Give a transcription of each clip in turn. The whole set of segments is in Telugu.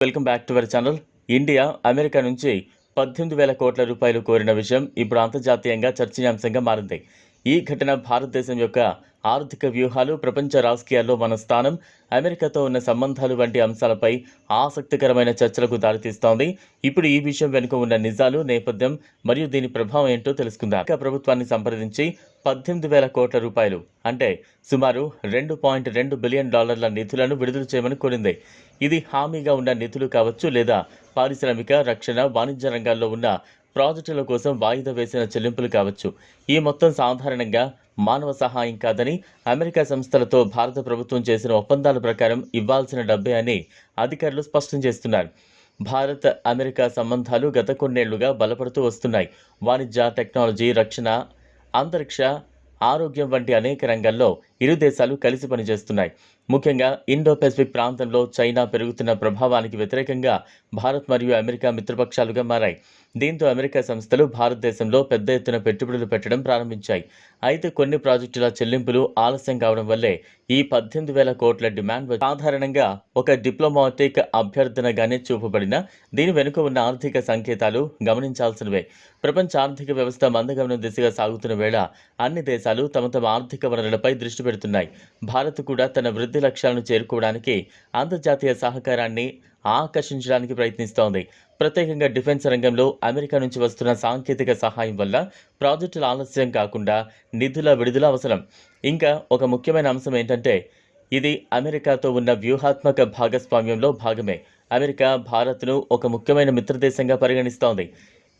Welcome back to our channel. India America నుంచి పద్దెనిమిది వేల కోట్ల రూపాయలు కోరిన విషయం ఇప్పుడు అంతర్జాతీయంగా చర్చనీయాంశంగా మారింది. ఈ ఘటన భారతదేశం యొక్క ఆర్థిక వ్యూహాలు ప్రపంచ రాజకీయాల్లో మన స్థానం అమెరికాతో ఉన్న సంబంధాలు వంటి అంశాలపై ఆసక్తికరమైన చర్చలకు దారితీస్తోంది. ఇప్పుడు ఈ విషయం వెనుక ఉన్న నిజాలు నేపథ్యం మరియు దీని ప్రభావం ఏంటో తెలుసుకుందాం. అమెరికా ప్రభుత్వాన్ని సంప్రదించి పద్దెనిమిది వేల కోట్ల రూపాయలు అంటే సుమారు రెండు పాయింట్ రెండు బిలియన్ డాలర్ల నిధులను విడుదల చేయమని కోరింది. ఇది హామీగా ఉన్న నిధులు కావచ్చు లేదా పారిశ్రామిక రక్షణ వాణిజ్య రంగాల్లో ఉన్న ప్రాజెక్టుల కోసం వాయిదా వేసిన చెల్లింపులు కావచ్చు. ఈ మొత్తం సాధారణంగా మానవ సహాయం కాదని అమెరికా సంస్థలతో భారత ప్రభుత్వం చేసిన ఒప్పందాల ప్రకారం ఇవ్వాల్సిన డబ్బే అని అధికారులు స్పష్టం చేస్తున్నారు. భారత్ అమెరికా సంబంధాలు గత కొన్నేళ్ళుగా బలపడుతూ వస్తున్నాయి. వాణిజ్య టెక్నాలజీ రక్షణ అంతరిక్ష ఆరోగ్యం వంటి అనేక రంగాల్లో ఇరు దేశాలు కలిసి పనిచేస్తున్నాయి. ముఖ్యంగా ఇండో పెసిఫిక్ ప్రాంతంలో చైనా పెరుగుతున్న ప్రభావానికి వ్యతిరేకంగా భారత్ మరియు అమెరికా మిత్రపక్షాలుగా మారాయి. దీంతో అమెరికా సంస్థలు భారతదేశంలో పెద్ద ఎత్తున పెట్టుబడులు పెట్టడం ప్రారంభించాయి. అయితే కొన్ని ప్రాజెక్టుల చెల్లింపులు ఆలస్యం కావడం వల్లే ఈ పద్దెనిమిది వేల కోట్ల డిమాండ్ సాధారణంగా ఒక డిప్లొమాటిక్ అభ్యర్థనగానే చూపబడిన దీని వెనుక ఉన్న ఆర్థిక సంకేతాలు గమనించాల్సినవే. ప్రపంచ ఆర్థిక వ్యవస్థ మందగమనం దిశగా సాగుతున్న వేళ అన్ని దేశాలు తమ తమ ఆర్థిక వనరులపై దృష్టి పెడుతున్నాయి. భారత్ కూడా తన వృద్ధి లక్ష్యాలను చేరుకోవడానికి అంతర్జాతీయ సహకారాన్ని ఆకర్షించడానికి ప్రయత్నిస్తోంది. ప్రత్యేకంగా డిఫెన్స్ రంగంలో అమెరికా నుంచి వస్తున్న సాంకేతిక సహాయం వల్ల ప్రాజెక్టుల ఆలస్యం కాకుండా నిధుల విడుదల అవసరం. ఇంకా ఒక ముఖ్యమైన అంశం ఏంటంటే ఇది అమెరికాతో ఉన్న వ్యూహాత్మక భాగస్వామ్యంలో భాగమే. అమెరికా భారత్ను ఒక ముఖ్యమైన మిత్రదేశంగా పరిగణిస్తోంది.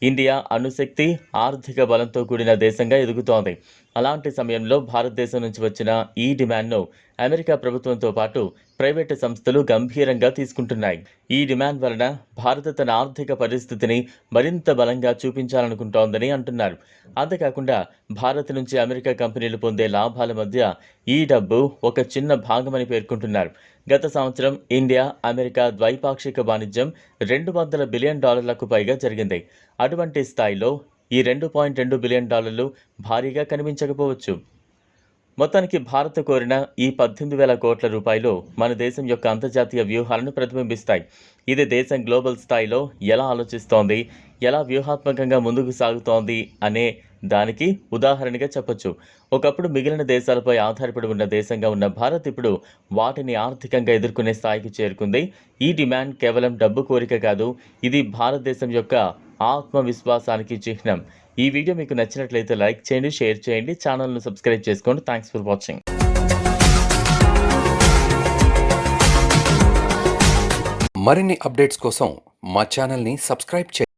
ఇండియా అణుశక్తి ఆర్థిక బలంతో కూడిన దేశంగా ఎదుగుతోంది. అలాంటి సమయంలో భారతదేశం నుంచి వచ్చిన ఈ డిమాండ్ను అమెరికా ప్రభుత్వంతో పాటు ప్రైవేటు సంస్థలు గంభీరంగా తీసుకుంటున్నాయి. ఈ డిమాండ్ వలన భారత్ తన ఆర్థిక పరిస్థితిని మరింత బలంగా చూపించాలనుకుంటోందని అంటున్నారు. అంతేకాకుండా భారత్ నుంచి అమెరికా కంపెనీలు పొందే లాభాల మధ్య ఈ డబ్బు ఒక చిన్న భాగమని పేర్కొంటున్నారు. గత సంవత్సరం ఇండియా అమెరికా ద్వైపాక్షిక వాణిజ్యం రెండు వందల బిలియన్ డాలర్లకు పైగా జరిగింది. అటువంటి స్థాయిలో ఈ రెండు పాయింట్ రెండు బిలియన్ డాలర్లు భారీగా కనిపించకపోవచ్చు. మొత్తానికి భారత్ కోరిన ఈ పద్దెనిమిది వేల కోట్ల రూపాయలు మన దేశం యొక్క అంతర్జాతీయ వ్యూహాలను ప్రతిబింబిస్తాయి. ఇది దేశం గ్లోబల్ స్థాయిలో ఎలా ఆలోచిస్తోంది ఎలా వ్యూహాత్మకంగా ముందుకు సాగుతోంది అనే దానికి ఉదాహరణగా చెప్పొచ్చు. ఒకప్పుడు మిగిలిన దేశాలపై ఆధారపడి ఉన్న దేశంగా ఉన్న భారత్ ఇప్పుడు వాటిని ఆర్థికంగా ఎదుర్కొనే స్థాయికి చేరుకుంది. ఈ డిమాండ్ కేవలం డబ్బు కోరిక కాదు ఇది భారతదేశం యొక్క ఆత్మవిశ్వాసానికి చిహ్నం. ఈ వీడియో మీకు నచ్చినట్లయితే లైక్ చేయండి షేర్ చేయండి ఛానల్ను సబ్స్క్రైబ్ చేసుకోండి థ్యాంక్స్ ఫర్ వాచింగ్. మరిన్ని అప్డేట్స్ కోసం మా ఛానల్ని సబ్స్క్రైబ్ చేయండి.